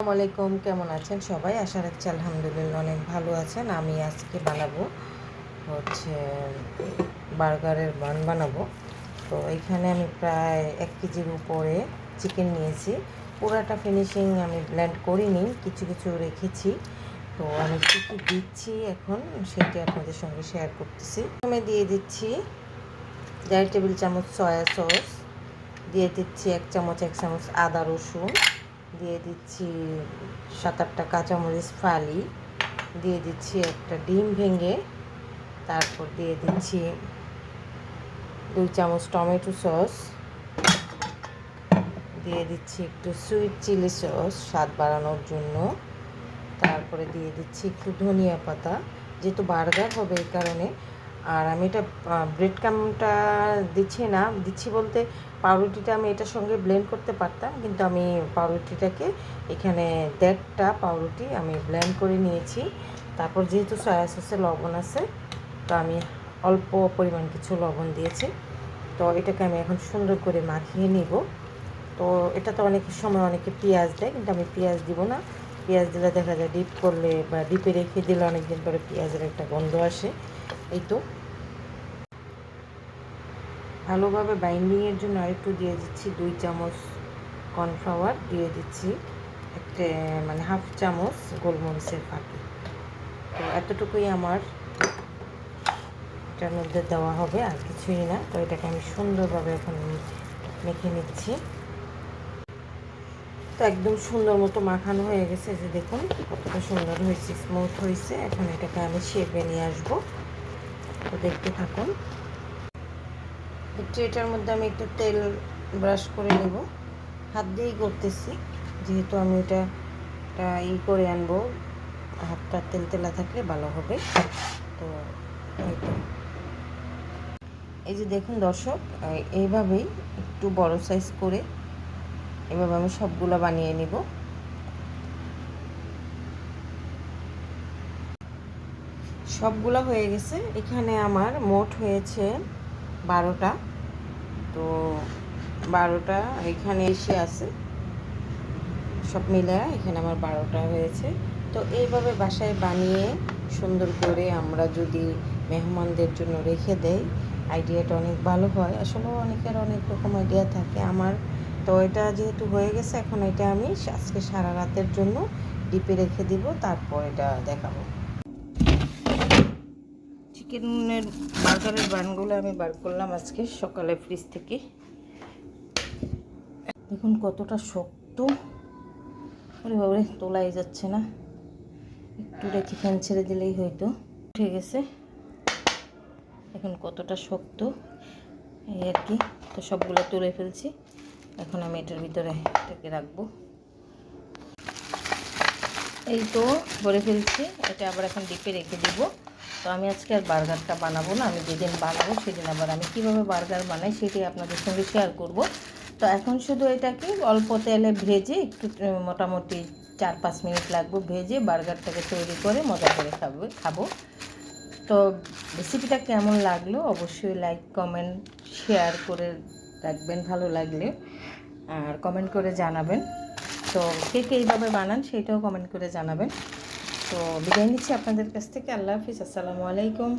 আসসালামু আলাইকুম, কেমন আছেন সবাই? আশা রাখছি আলহামদুলিল্লাহ অনেক ভালো আছেন। আমি আজকে বানাবো হচ্ছে বার্গারের বান বানাবো। তো এখানে আমি প্রায় এক কেজির উপরে চিকেন নিয়েছি। পুরাটা ফিনিশিং আমি ব্লেন্ড করিনি, কিছু কিছু রেখেছি। তো আমি কী কী দিচ্ছি এখন সেটি আপনাদের সঙ্গে শেয়ার করতেছি। প্রথমে দিয়ে দিচ্ছি দেড় টেবিল চামচ সয়া সস দিয়ে দিচ্ছি এক চামচ এক চামচ আদা রসুন। দিয়ে দিচ্ছি সাত আটটা কাঁচামরিচ ফালি, দিয়ে দিচ্ছি একটা ডিম ভেঙে, তারপর দিয়ে দিচ্ছি দুই চামচ টমেটো সস, দিয়ে দিচ্ছি একটু সুইট চিলি সস, স্বাদ বাড়ানোর জন্য, তারপরে দিয়ে দিচ্ছি একটু ধনিয়া পাতা, যেহেতু বার্গার হবে এই কারণে আর আমি এটা ব্রেড কামটা দিচ্ছি না। দিচ্ছি বলতে পাউরুটিটা আমি এটার সঙ্গে ব্লেন্ড করতে পারতাম, কিন্তু আমি পাউরুটিটাকে এখানে দেড়টা পাউরুটি আমি ব্লেন্ড করে নিয়েছি। তারপর যেহেতু সয়া সসে লবণ আছে, তো আমি অল্প পরিমাণ কিছু লবণ দিয়েছি। তো এটাকে আমি এখন সুন্দর করে মাখিয়ে নিব। তো এটা তো অনেক সময় অনেকে পেঁয়াজ দেয়, কিন্তু আমি পেঁয়াজ দিব না। পেঁয়াজ দিলে দেখা যায় ডিপ করলে বা ডিপে রেখে দিলে অনেকদিন পরে পেঁয়াজের একটা গন্ধ আসে। এই তো। ভালোভাবে বাইন্ডিংয়ের জন্য আরেকটু দিয়ে দিচ্ছি দুই চামচ কর্নফ্লাওয়ার দিয়ে দিচ্ছি একটা মানে হাফ চামচ গোলমরিচের ফাঁকি। তো এতটুকুই আমার। এটার মধ্যে দেওয়া হবে, আর কিছুই না। তো এটাকে আমি সুন্দরভাবে এখন মেখে নিচ্ছি। তো একদম সুন্দর মতো মাখানো হয়ে গেছে যে দেখুন কতটা সুন্দর হয়েছে স্মুথ হয়েছে। এখন এটাকে আমি শেপে নিয়ে আসব। তো দেখতে থাকুন। একটু এটার মধ্যে আমি একটু তেল ব্রাশ করে নেব। হাত দিয়েই করতেছি, যেহেতু আমি এটা ই করে আনব। হাতটা তেল তেলা থাকলে ভালো হবে। তো এই যে দেখুন দর্শক এইভাবেই একটু বড় সাইজ করে এভাবে আমি সবগুলো বানিয়ে নিব। সবগুলো হয়ে গেছে। এখানে আমার মোট হয়েছে বারোটা। তো বারোটা এখানে এসে আছে। সব মিলে এখানে আমার বারোটা হয়েছে। তো এইভাবে বাসায় বানিয়ে সুন্দর করে আমরা যদি মেহমানদের জন্য রেখে দেই, আইডিয়াটা অনেক ভালো হয়। আসলে অনেকের অনেক রকম আইডিয়া থাকে আমার। তো এটা যেহেতু হয়ে গেছে, এখন এটা আমি আজকে সারা রাতের জন্য ডিপে রেখে দিব, তারপর এটা দেখাবো। চিকেনের বার্গারের বানগুলো আমি বার করলাম আজকে সকালে ফ্রিজ থেকে। দেখুন কতটা শক্ত। ওরে বাবরে, তোলাই যাচ্ছে না। একটু রেখে ফ্যান ছেড়ে দিলেই হয়তো উঠে গেছে। এখন কতটা শক্ত। এই আর কি, তো সবগুলো তুলে ফেলছি। এখন আমি এটার ভিতরে এটাকে রাখব। এই তো ভরে ফেলছি। এটা আবার এখন ডিপে রেখে দিব। আমি আজকে আর বার্গারটা বানাবো না, আমি যেদিন বানাবো সেদিন আবার আমি কীভাবে বার্গার বানাই সেটি আপনাদের সঙ্গে শেয়ার করব। তো এখন শুধু এটাকে অল্প তেলে ভেজে একটু মোটামুটি চার পাঁচ মিনিট লাগবে ভেজে বার্গারটাকে তৈরি করে মজা করে খাব খাব। তো রেসিপিটা কেমন লাগল অবশ্যই লাইক কমেন্ট শেয়ার করে রাখবেন ভালো লাগলে। আর কমেন্ট করে জানাবেন। তো কে কে এইভাবে বানান সেটাও কমেন্ট করে জানাবেন। তো বিদায় নিচ্ছি আপনাদের কাছ থেকে। আল্লাহ হাফিজ আসসালামু আলাইকুম।